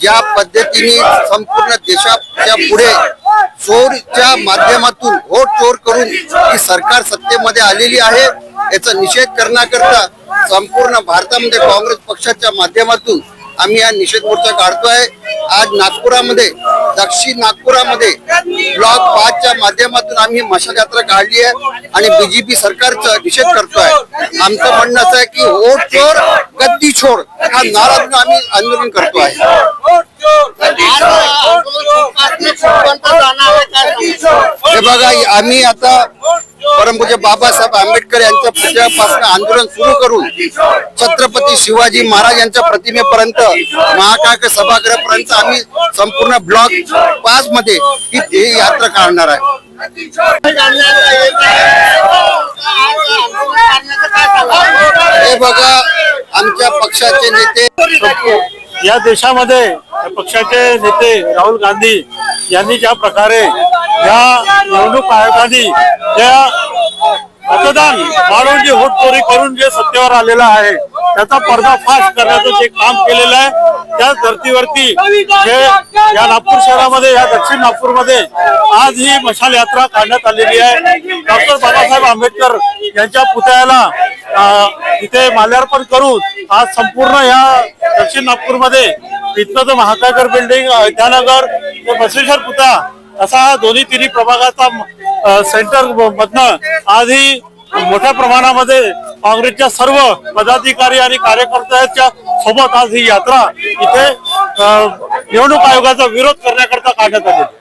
ज्या पद्धतीने संपूर्ण देशाच्या पुढे चोरच्या माध्यमातून वोट चोर करून ही सरकार सत्तेमध्ये आलेली आहे याचा निषेध करण्याकरता संपूर्ण भारतामध्ये काँग्रेस पक्षाच्या माध्यमातून आम्ही हा निषेध मोर्चा आहे आज नागपुरामध्ये दक्षिण नागपुरामध्ये ब्लॉक पाचच्या माध्यमातून आम्ही मशाल यात्रा काढली आहे आणि बीजेपी सरकारचा निषेध करतोय. आमचं म्हणणं असं आहे की वोट चोर गद्दी छोड हा नारा आम्ही आंदोलन करतो आहे हे बघा आम्ही आता परमपूज्य बाबासाहेब आंबेडकर यांच्या पुतळ्यापासून आंदोलन सुरू करून छत्रपती शिवाजी महाराज यांच्या प्रतिमेपर्यंत महाकाक सभागृहापर्यंत आम्ही संपूर्ण ब्लॉक पाच मध्ये ही ही यात्रा काढणार आहे. हे बघा आमच्या पक्षाचे नेते या देशामध्ये पक्षाचे नेते राहुल गांधी यांनी ज्या प्रकारे या निवडणूक आयोगाने ज्या मतदान मारून जे वोट चोरी करून जे सत्तेवर आलेला आहे त्याचा पर्दाफाश करण्याचं जे काम केलेलं आहे त्या धर्तीवरती जे या नागपूर शहरामध्ये या दक्षिण नागपूरमध्ये आज ही मशाल यात्रा काढण्यात आलेली आहे. डॉक्टर बाबासाहेब आंबेडकर यांच्या पुतळ्याला इथे माल्यार्पण करून आज संपूर्ण या दक्षिण नागपूरमध्ये इथलं तर महासागर बिल्डिंग विद्यानगर ते बसवेश्वर पुतळा असा हा दोन्ही तिन्ही प्रभागाचा सेंटर मधनं आज ही मोठ्या प्रमाणामध्ये काँग्रेसच्या सर्व पदाधिकारी आणि कार्यकर्त्यांच्या सोबत आज ही यात्रा इथे निवडणूक आयोगाचा विरोध करण्याकरता काढण्यात आली.